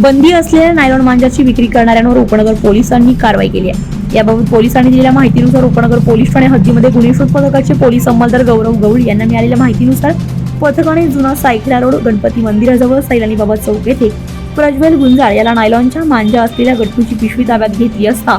बंदी असलेल्या नायलॉन मांजाची विक्री करणाऱ्यांवर उपनगर पोलिसांनी कारवाई केली आहे. याबाबत पोलिसांनी दिलेल्या माहितीनुसार उपनगर पोलीस ठाणे हद्दीमध्ये गुन्हे शोध पथकाचे पोलीस अंमलदार गौरव गौड यांना मिळालेल्या माहितीनुसार पथकाने जुना सायखेडा रोड गणपती मंदिराजवळ सैलानी बाबा चौक येथे प्रज्वल गुंजाळ याला नायलॉनच्या मांजा असलेल्या गट्टूची पिशवी ताब्यात घेतली असता.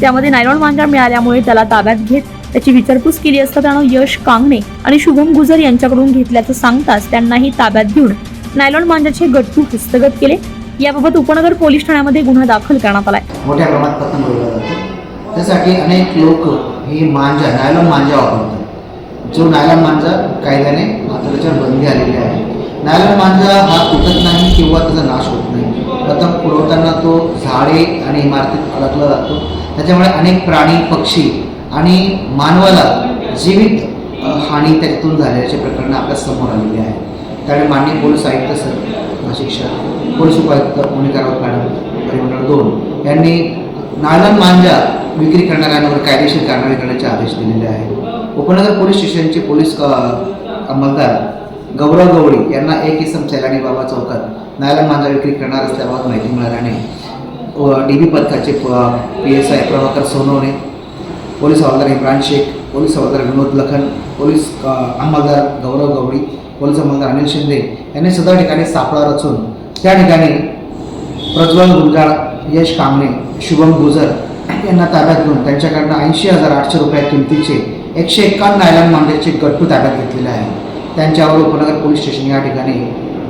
त्यामध्ये नायलॉन मांजा मिळाल्यामुळे त्याला ताब्यात घेत त्याची विचारपूस केली असता त्यानं यश कांगणे आणि शुभम गुजर यांच्याकडून घेतल्याचं सांगताच त्यांनाही ताब्यात घेऊन नायलॉन मांजाचे गट्टू हस्तगत केले. याबाबत उपनगर पोलीस ठाण्यामध्ये गुन्हा दाखल करण्यात आलाय. मोठ्या प्रमाणात पतंग उडवला जातो त्यासाठी अनेक लोक ही मांजा नायलॉन मांजा वापरतात. जो नायलॉन मांजा कायद्याने आता त्याच्यावर बंदी आलेली आहे नायलॉन मांजा हा तुटत नाही किंवा त्याचा नाश होत नाही. पतंग उडवताना तो झाडे आणि इमारतीत अडकला जातो. त्याच्यामुळे अनेक प्राणी पक्षी आणि मानवाला जीवित हानी त्याच्यातून झाल्याचे प्रकरण आपल्यासमोर आलेले आहे. त्यामुळे माननीय पोलीस आयुक्त सर नाशिक शहर. पोलीस उपायुक्त मोनिका राऊत मॅडम परिमंडळ दोन यांनी नायलॉन मांजा विक्री करणाऱ्यांवर कायदेशीर कारवाई करण्याचे आदेश दिलेले आहेत. उपनगर पोलीस स्टेशनचे पोलीस अंमलदार गौरव गवळी यांना एक इसम सैलानी बाबा चौकात नायलन मांजा विक्री करणार असल्याबाबत माहिती मिळाल्याने डी बी पथकाचे P S I Prabhakar Sonawane police हवालदार इम्रान शेख पोलीस हवालदार विनोद लखन पोलीस अंमलदार गौरव गवळी पोलीस अंमलदार अनिल शिंदे यांनी सदर ठिकाणी सापळा रचून त्या ठिकाणी प्रज्वल गुंजाळ यश कांबळे शुभम गुजर यांना ताब्यात घेऊन त्यांच्याकडनं ऐंशी हजार आठशे रुपया किमतीचे एकशे एक्कावन्न नायलॉन मांजाचे गट्टू ताब्यात घेतलेले आहे. त्यांच्यावर उपनगर पोलीस स्टेशन या ठिकाणी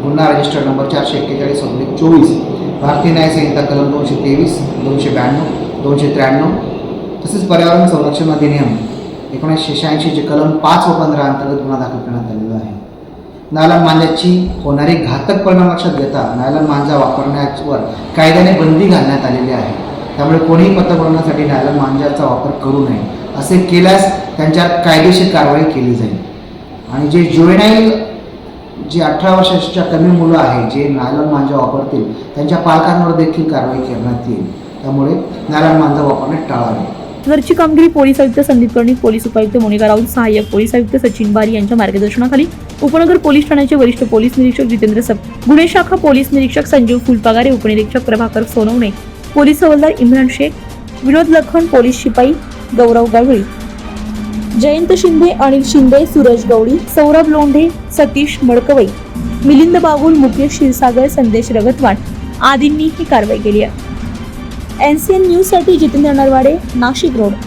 गुन्हा रजिस्टर नंबर चारशे एक्केचाळीस ऑब्लिक चोवीस भारतीय न्याय संहिता कलम दोनशे तेवीस दोनशे ब्याण्णव दोनशे त्र्याण्णव तसेच पर्यावरण संरक्षण अधिनियम एकोणीसशे शहाऐंशीचे कलम पाच व पंधरा अंतर्गत गुन्हा दाखल करण्यात आलेला आहे. नायलॉन मांजाची होणारी घातक परिणाम लक्षात घेता नायलॉन मांजा वापरण्यावर कायद्याने बंदी घालण्यात आलेली आहे. त्यामुळे कोणीही पतंग नायलॉन मांजाचा वापर करू नये. असे केल्यास त्यांच्यावर कायदेशीर कारवाई केली जाईल. आणि जे जुवेनाईल जे अठरा वर्षाच्या कमी मुलं आहे जे नायलॉन मांजा वापरतील त्यांच्या पालकांवर देखील कारवाई करण्यात येईल. त्यामुळे नायलॉन मांजा वापरणे टाळावे. सदरची कामगिरी पोलीस आयुक्त संदीप कर्णिक पोलीस उपायुक्त मोनिका राऊत सहाय्यक पोलीस आयुक्त सचिन बारी यांच्या मार्गदर्शनाखाली उपनगर पोलीस ठाण्याचे वरिष्ठ पोलीस निरीक्षक जितेंद्र सब गुन्हे शाखा पोलीस निरीक्षक संजीव फुलपागारे उपनिरीक्षक प्रभाकर सोनवणे पोलीस हवालदार इम्रान शेख विनोद लखन पोलीस शिपाई गौरव गावळी जयंत शिंदे अनिल शिंदे सूरज गवळी सौरभ लोंढे सतीश मडकवई मिलिंद बागुल मुकेश क्षीरसागर संदेश रगतवाड आदींनी ही कारवाई केली आहे. एन सी एन न्यूजसाठी जितेंद्र नरवाडे नाशिक रोड.